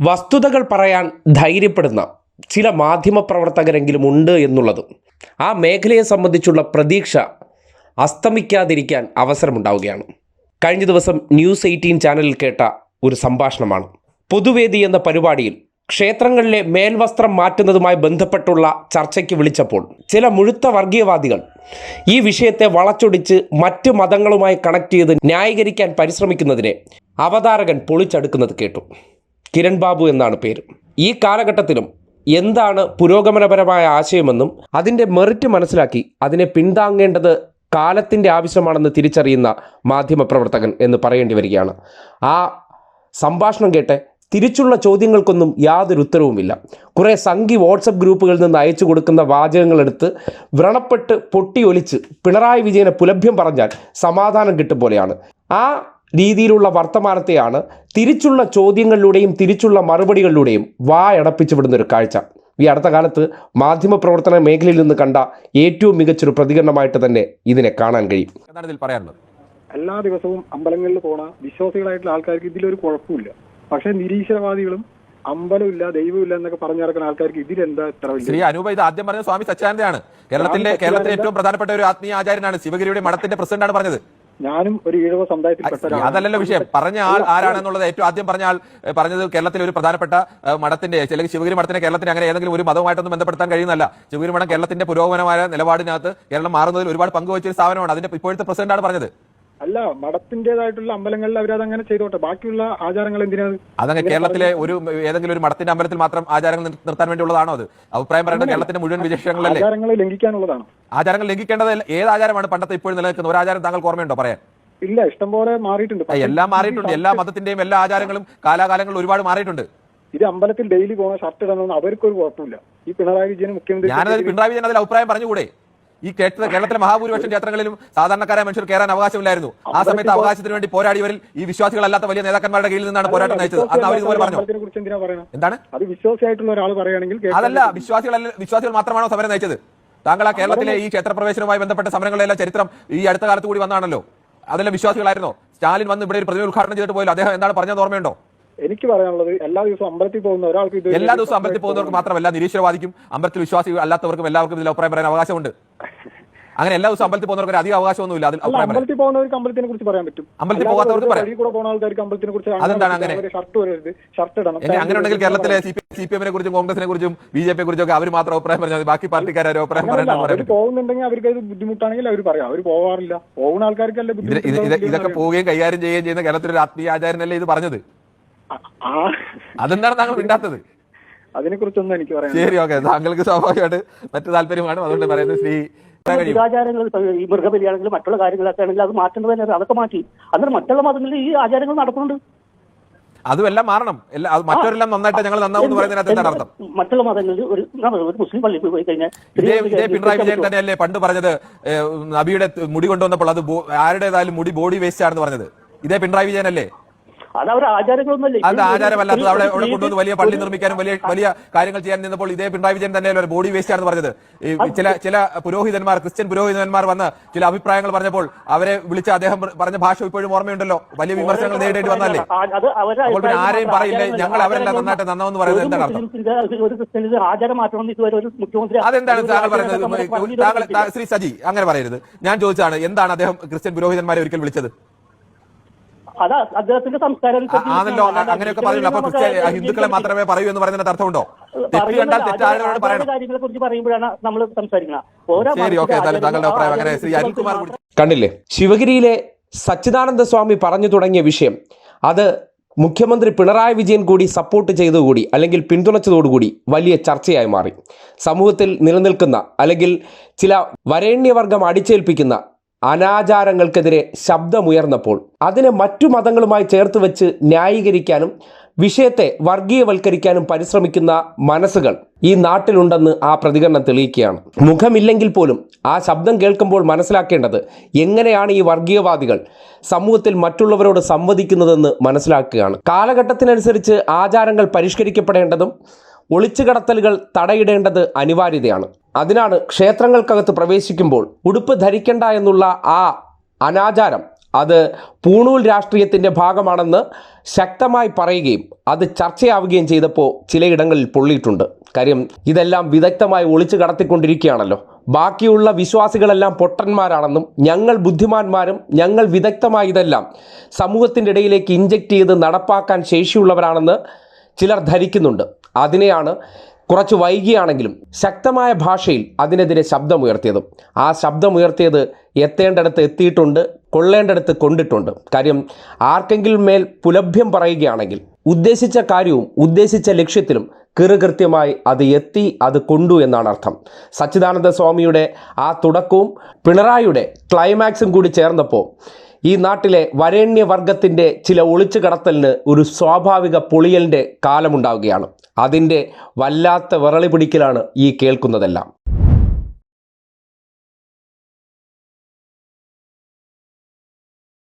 വസ്തുതകൾ പറയാൻ ധൈര്യപ്പെടുന്ന ചില മാധ്യമ പ്രവർത്തകരെങ്കിലും ഉണ്ട് എന്നുള്ളതും. ആ മേഖലയെ സംബന്ധിച്ചുള്ള പ്രതീക്ഷ അസ്തമിക്കാതിരിക്കാൻ അവസരമുണ്ടാവുകയാണ്. കഴിഞ്ഞ ദിവസം ന്യൂസ് എയ്റ്റീൻ ചാനലിൽ കേട്ട ഒരു സംഭാഷണമാണ്. പൊതുവേദി എന്ന പരിപാടിയിൽ ക്ഷേത്രങ്ങളിലെ മേൽവസ്ത്രം മാറ്റുന്നതുമായി ബന്ധപ്പെട്ടുള്ള ചർച്ചയ്ക്ക് വിളിച്ചപ്പോൾ ചില മുഴുത്ത വർഗീയവാദികൾ ഈ വിഷയത്തെ വളച്ചൊടിച്ച് മറ്റ് മതങ്ങളുമായി കണക്ട് ചെയ്ത് ന്യായീകരിക്കാൻ പരിശ്രമിക്കുന്നതിനെ അവതാരകൻ പൊളിച്ചടുക്കുന്നത് കേട്ടു. കിരൺ ബാബു എന്നാണ് പേര്. ഈ കാലഘട്ടത്തിലും എന്താണ് പുരോഗമനപരമായ ആശയമെന്നും അതിന്റെ മെറിറ്റ് മനസ്സിലാക്കി അതിനെ പിന്താങ്ങേണ്ടത് കാലത്തിന്റെ ആവശ്യമാണെന്ന് തിരിച്ചറിയുന്ന മാധ്യമപ്രവർത്തകൻ എന്ന് പറയേണ്ടി വരികയാണ്. ആ സംഭാഷണം കേട്ട് തിരിച്ചുള്ള ചോദ്യങ്ങൾക്കൊന്നും യാതൊരു ഉത്തരവുമില്ല. കുറേ സംഘി വാട്സപ്പ് ഗ്രൂപ്പുകളിൽ നിന്ന് അയച്ചു കൊടുക്കുന്ന വാചകങ്ങളെടുത്ത് വ്രണപ്പെട്ട് പൊട്ടിയൊലിച്ച് പിണറായി വിജയനെ പുലഭ്യം പറഞ്ഞാൽ സമാധാനം കിട്ടും പോലെയാണ്. ആ രീതിയിലുള്ള വർത്തമാനത്തെയാണ് തിരിച്ചുള്ള ചോദ്യങ്ങളിലൂടെയും തിരിച്ചുള്ള മറുപടികളിലൂടെയും വായടപ്പിച്ചു വിടുന്ന ഒരു കാഴ്ച. ഈ അടുത്ത കാലത്ത് മാധ്യമപ്രവർത്തന മേഖലയിൽ നിന്ന് കണ്ട ഏറ്റവും മികച്ചൊരു പ്രതികരണമായിട്ട് തന്നെ ഇതിനെ കാണാൻ കഴിയും. എന്താണ് ഇതിൽ പറയാനുള്ളത്? എല്ലാ ദിവസവും അമ്പലങ്ങളിൽ പോണ വിശ്വാസികളായിട്ടുള്ള ആൾക്കാർക്ക് ഇതിലൊരു കുഴപ്പമില്ല. പക്ഷെ നിരീശ്വരവാദികളും അമ്പലമില്ല ദൈവമില്ല എന്നൊക്കെ പറഞ്ഞു നടക്കുന്ന ആൾക്കാർക്ക് ഇതിലെന്താ ഇത്ര ശ്രീ അനൂപ ഇത് ആദ്യം പറഞ്ഞത് സ്വാമി സച്ചാനന്ദയാണ് കേരളത്തിന്റെ കേരളത്തിലെ ഏറ്റവും പ്രധാനപ്പെട്ട ഒരു ആത്മീയ ആചാര്യനാണ് ശിവഗിരിയുടെ മഠത്തിന്റെ പ്രസിഡന്റാണ് പറഞ്ഞത്. ഞാനും ഒരു ഈഴവ സമുദായത്തിൽ അതല്ലല്ലോ വിഷയം. പറഞ്ഞ ആൾ ആരാണെന്നുള്ളത് ഏറ്റവും ആദ്യം പറഞ്ഞ ആൾ പറഞ്ഞത് കേരളത്തിലെ ഒരു പ്രധാനപ്പെട്ട മഠത്തിന്റെ അല്ലെങ്കിൽ ശിവഗിരി മഠത്തിന്റെ കേരളത്തിന് അങ്ങനെ ഏതെങ്കിലും ഒരു മതവുമായിട്ടൊന്നും ബന്ധപ്പെടുത്താൻ കഴിയുന്നല്ല ശിവഗിരി മഠം കേരളത്തിന്റെ പുരോഗമനമായ നിലപാടിനകത്ത് കേരളം മാറുന്നതിൽ ഒരുപാട് പങ്കുവച്ച ഒരു സ്ഥാപനമാണ്. അതിന്റെ ഇപ്പോഴത്തെ പ്രസിഡന്റാണ് പറഞ്ഞത്. അല്ല മഠത്തിന്റേതായിട്ടുള്ള അമ്പലങ്ങളിൽ അവരത് അങ്ങനെ ചെയ്തോട്ടെ. ബാക്കിയുള്ള ആചാരങ്ങൾ എന്തിനാണ് അതങ്ങ് കേരളത്തിലെ ഒരു ഏതെങ്കിലും ഒരു മഠത്തിന്റെ അമ്പലത്തിൽ മാത്രം ആചാരങ്ങൾ നിർ- നിർത്താൻ വേണ്ടിയുള്ളതാണോ അത്? അഭിപ്രായം പറയേണ്ടത് കേരളത്തിന്റെ മുഴുവൻ വിശേഷങ്ങളല്ലേ ആചാരങ്ങളെ ലംഘിക്കാനുള്ളതാണ്. ആചാരങ്ങൾ ലംഘിക്കേണ്ടത് ഏത് ആചാരമാണ് പണ്ടത്തെ ഇപ്പോഴും നിലനിൽക്കുന്ന ഒരു ആചാരം താങ്കൾക്ക് ഓർമ്മയുണ്ടോ? പറയാൻ. ഇല്ല ഇഷ്ടം പോലെ മാറിയിട്ടുണ്ട്. എല്ലാം മാറിയിട്ടുണ്ട്. എല്ലാ മതത്തിന്റെയും എല്ലാ ആചാരങ്ങളും കാലാകാലങ്ങളിൽ ഒരുപാട് മാറിയിട്ടുണ്ട്. ഇത് അമ്പലത്തിൽ ഡെയിലി പോകുന്ന ഷർട്ട് ഇടണമെന്ന് അവർക്കൊരു കുഴപ്പമില്ല ഈ പിണറായി വിജയൻ മുഖ്യമന്ത്രി പിണറായി വിജയൻ അതിൽ അഭിപ്രായം പറഞ്ഞുകൂടെ? ഈ കേട്ടത് കേരളത്തിലെ മഹാഭൂരിപക്ഷം ക്ഷേത്രങ്ങളിലും സാധാരണക്കാരായ മനുഷ്യർ കയറാൻ അവകാശമില്ലായിരുന്നു. ആ സമയത്ത് അവകാശത്തിന് വേണ്ടി പോരാടിയവരിൽ ഈ വിശ്വാസികളല്ലാത്ത വലിയ നേതാക്കന്മാരുടെ കീഴിൽ നിന്നാണ് പോരാട്ടം നയിച്ചത്. അന്ന് അവർ ഇതുപോലെ പറഞ്ഞു? എന്താണ്? അത് വിശ്വാസിയായിട്ടുള്ള ഒരാൾ പറയുകയാണെങ്കിൽ അതല്ല വിശ്വാസികളല്ല വിശ്വാസികൾ മാത്രമാണോ സമരം നയിച്ചത്? താങ്കൾ ആ കേരളത്തിലെ ഈ ക്ഷേത്രപ്രവേശനവുമായി ബന്ധപ്പെട്ട സമരങ്ങളെല്ലാം ചരിത്രം ഈ അടുത്ത കാലത്ത് കൂടി വന്നാണല്ലോ അതെല്ലാം വിശ്വാസികളായിരുന്നോ? സ്റ്റാലിൻ വന്ന് ഇവിടെ ഒരു പ്രതിമ ഉദ്ഘാടനം ചെയ്തിട്ട് പോയല്ലോ. അദ്ദേഹം എന്താണ് പറഞ്ഞത് ഓർമ്മയുണ്ടോ? എനിക്ക് പറയാനുള്ളത് എല്ലാ ദിവസവും അമ്പലത്തിൽ പോകുന്ന ഒരാൾക്ക് എല്ലാ ദിവസവും അമ്പലത്തിൽ പോകുന്നവർക്ക് മാത്രമല്ല നിരീശ്വരവാദിക്കും അമ്പലത്തിൽ വിശ്വാസി അല്ലാത്തവർക്കും എല്ലാവർക്കും ഇതിൽ അഭിപ്രായം പറയാൻ അവകാശമുണ്ട്. അങ്ങനെ എല്ലാ ദിവസവും അമ്പലത്തിൽ പോകുന്നവർക്ക് അധികം അവകാശമൊന്നുമില്ല. അതിൽ അമ്പലത്തിൽ പോകുന്നവർക്ക് അമ്പലത്തിനെ കുറിച്ച് പറയാൻ പറ്റും. അമ്പലത്തിൽ പോകാത്തവർക്ക് പറയാം. കൂടെ പോകുന്ന ആൾക്കാർക്ക് അമ്പലത്തിനെ കുറിച്ച് അതെന്താണ് അങ്ങനെ? ഷർട്ട് വരരുത്. ഷർട്ട് ഇടണം. അങ്ങനെ ഉണ്ടെങ്കിൽ കേരളത്തിലെ സി പി എമ്മിനെ കുറിച്ചും കോൺഗ്രസിനെ കുറിച്ചും ബി ജെ പിയെ കുറിച്ചും ഒക്കെ അവർ മാത്രം അഭിപ്രായം പറഞ്ഞാൽ. ബാക്കി പാർട്ടിക്കാരും അഭിപ്രായം പറയാൻ പോകുന്നുണ്ടെങ്കിൽ അവർക്ക് അത് ബുദ്ധിമുട്ടാണെങ്കിൽ അവർ പറയാം. അവർ പോവാറില്ല. പോകുന്ന ആൾക്കാർക്കല്ല ഇതൊക്കെ പോവുകയും കൈകാര്യം ചെയ്യുകയും ചെയ്യുന്ന കേരളത്തിലെ ഒരു ആത്മീയ ആചാരനല്ലേ ഇത് പറഞ്ഞത്? അതെന്താണ് താങ്കൾ മിണ്ടാത്തത്? അതിനെ കുറിച്ചൊന്നും എനിക്ക് പറയാം ശരി ഓക്കെ. താങ്കൾക്ക് സ്വാഭാവികമായിട്ട് മറ്റു താല്പര്യമാണ്. അതുകൊണ്ട് പറയുന്നത് ശ്രീ ദുരാചാരങ്ങൾ ഈ മൃഗബലിയാണെങ്കിലും മറ്റുള്ള കാര്യങ്ങളൊക്കെ ആണെങ്കിലും അത് മാറ്റേണ്ടത് തന്നെ അതൊക്കെ മാറ്റി. അന്നേരം മറ്റുള്ള മതങ്ങളിൽ ഈ ആചാരങ്ങൾ നടക്കുന്നുണ്ട്. അതുമെല്ലാം മാറണം. മറ്റവരെല്ലാം നന്നായിട്ട് ഞങ്ങൾ നന്നാവും എന്ന് പറയുന്നതിനകത്ത് എന്താണ് അർത്ഥം? മറ്റുള്ള മതങ്ങളിൽ ഒരു ഒരു മുസ്ലിം പള്ളിയിൽ പോയി കഴിഞ്ഞാൽ ഇതേ പിണറായി വിജയൻ തന്നെയല്ലേ പണ്ട് പറഞ്ഞത് നബിയുടെ മുടി കൊണ്ടുവന്നപ്പോൾ അത് ആരുടേതായാലും മുടി ബോഡി വേസ്റ്റ് ആണെന്ന് പറഞ്ഞത്. ഇതേ പിണറായി വിജയനല്ലേ? അത് അവരുടെ ആചാരങ്ങളൊന്നുമല്ല. അത് ആചാരമല്ലാത്തത് അവിടെ അവിടെ കൊണ്ടുവന്ന് വലിയ പള്ളി നിർമ്മിക്കാനും വലിയ വലിയ കാര്യങ്ങൾ ചെയ്യാൻ നിന്നപ്പോൾ ഇതേ പിണറായി വിജയൻ തന്നെയല്ലോ ഒരു ബോഡി വേസ്റ്റ് ആണെന്ന് പറഞ്ഞത്. ഈ ചില ചില പുരോഹിതന്മാർ ക്രിസ്ത്യൻ പുരോഹിതന്മാർ വന്ന് ചില അഭിപ്രായങ്ങൾ പറഞ്ഞപ്പോൾ അവരെ വിളിച്ച അദ്ദേഹം പറഞ്ഞ ഭാഷ ഇപ്പോഴും ഓർമ്മയുണ്ടല്ലോ. വലിയ വിമർശനങ്ങൾ നേരിടേണ്ടി വന്നല്ലേ അപ്പോൾ പിന്നെ ആരെയും പറയില്ല? ഞങ്ങൾ അവരെല്ലാം നന്നായിട്ട് നന്നാവെന്ന് പറയുന്നത് എന്താണ് അർത്ഥം? അതെന്താണ് താങ്കൾ പറയുന്നത്? താങ്കൾ ശ്രീ സജി അങ്ങനെ പറയരുത്. ഞാൻ ചോദിച്ചാണ് എന്താണ് അദ്ദേഹം ക്രിസ്ത്യൻ പുരോഹിതന്മാരെ ഒരിക്കൽ വിളിച്ചത്? അതാ അദ്ദേഹത്തിന്റെ സംസ്കാരം ആണല്ലോ. അങ്ങനെയൊക്കെ പറയുള്ളൂ അപ്പൊ ക്രിസ്ത്യ ഹിന്ദുക്കളെ മാത്രമേ പറയൂ എന്ന് പറയുന്നതിന് അർത്ഥമുണ്ടോ? തെറ്റ് കണ്ടാൽ തെറ്റായവരോട് പറയണം. കാര്യങ്ങളെ കുറിച്ച് പറയുമ്പോഴാണ് നമ്മൾ സംസാരിക്കുന്നത് ശരി ഓക്കെ മതത്തിന്റെ താങ്കളുടെ അഭിപ്രായം അങ്ങനെ ശ്രീ അനിൽകുമാർ കണ്ടില്ലേ? ശിവഗിരിയിലെ സച്ചിദാനന്ദ സ്വാമി പറഞ്ഞു തുടങ്ങിയ വിഷയം. അത് മുഖ്യമന്ത്രി പിണറായി വിജയൻ കൂടി സപ്പോർട്ട് ചെയ്തതുകൂടി അല്ലെങ്കിൽ പിന്തുണച്ചതോടുകൂടി വലിയ ചർച്ചയായി മാറി. സമൂഹത്തിൽ നിലനിൽക്കുന്ന അല്ലെങ്കിൽ ചില വരേണ്യവർഗം അടിച്ചേൽപ്പിക്കുന്ന അനാചാരങ്ങൾക്കെതിരെ ശബ്ദമുയർന്നപ്പോൾ അതിനെ മറ്റു മതങ്ങളുമായി ചേർത്ത് വെച്ച് ന്യായീകരിക്കാനും വിഷയത്തെ വർഗീയവൽക്കരിക്കാനും പരിശ്രമിക്കുന്ന മനസ്സുകൾ ഈ നാട്ടിലുണ്ടെന്ന് ആ പ്രതികരണം തെളിയിക്കുകയാണ്. മുഖമില്ലെങ്കിൽ പോലും ആ ശബ്ദം കേൾക്കുമ്പോൾ മനസ്സിലാക്കേണ്ടത് എങ്ങനെയാണ് ഈ വർഗീയവാദികൾ സമൂഹത്തിൽ മറ്റുള്ളവരോട് സംവദിക്കുന്നതെന്ന് മനസ്സിലാക്കുകയാണ്. കാലഘട്ടത്തിനനുസരിച്ച് ആചാരങ്ങൾ പരിഷ്കരിക്കപ്പെടേണ്ടതും ഒളിച്ചുകടത്തലുകൾ തടയിടേണ്ടത് അനിവാര്യതയാണ്. അതിനാണ് ക്ഷേത്രങ്ങൾക്കകത്ത് പ്രവേശിക്കുമ്പോൾ ഉടുപ്പ് ധരിക്കണ്ട എന്നുള്ള ആ അനാചാരം അത് പൂണൂൽ രാഷ്ട്രീയത്തിന്റെ ഭാഗമാണെന്ന് ശക്തമായി പറയുകയും അത് ചർച്ചയാവുകയും ചെയ്തപ്പോൾ ചിലയിടങ്ങളിൽ പൊള്ളിയിട്ടുണ്ട്. കാര്യം ഇതെല്ലാം വിദഗ്ധമായി ഒളിച്ചു കടത്തിക്കൊണ്ടിരിക്കുകയാണല്ലോ. ബാക്കിയുള്ള വിശ്വാസികളെല്ലാം പൊട്ടന്മാരാണെന്നും ഞങ്ങൾ ബുദ്ധിമാന്മാരും ഞങ്ങൾ വിദഗ്ധമായി ഇതെല്ലാം സമൂഹത്തിന്റെ ഇടയിലേക്ക് ഇഞ്ചക്ട് ചെയ്ത് നടപ്പാക്കാൻ ശേഷിയുള്ളവരാണെന്ന് ചിലർ ധരിക്കുന്നുണ്ട്. അതിനെയാണ് കുറച്ച് വൈകിയാണെങ്കിലും ശക്തമായ ഭാഷയിൽ അതിനെതിരെ ശബ്ദമുയർത്തിയത്. ആ ശബ്ദമുയർത്തിയത് എത്തേണ്ടടുത്ത് എത്തിയിട്ടുണ്ട് കൊള്ളേണ്ടടുത്ത് കൊണ്ടിട്ടുണ്ട്. കാര്യം ആർക്കെങ്കിലും മേൽ പുലഭ്യം പറയുകയാണെങ്കിൽ ഉദ്ദേശിച്ച കാര്യവും ഉദ്ദേശിച്ച ലക്ഷ്യത്തിലും കൃത്യമായി അത് എത്തി അത് കൊണ്ടു എന്നാണ് അർത്ഥം. സച്ചിദാനന്ദ സ്വാമിയുടെ ആ തുടക്കവും പിണറായിയുടെ ക്ലൈമാക്സും കൂടി ചേർന്നപ്പോൾ ഈ നാട്ടിലെ വരേണ്യവർഗത്തിന്റെ ചില ഒളിച്ചു കടത്തലിന് ഒരു സ്വാഭാവിക പൊളിയലിന്റെ കാലമുണ്ടാവുകയാണ്. അതിന്റെ വല്ലാത്ത വിറളി പിടിക്കലാണ് ഈ കേൾക്കുന്നതെല്ലാം.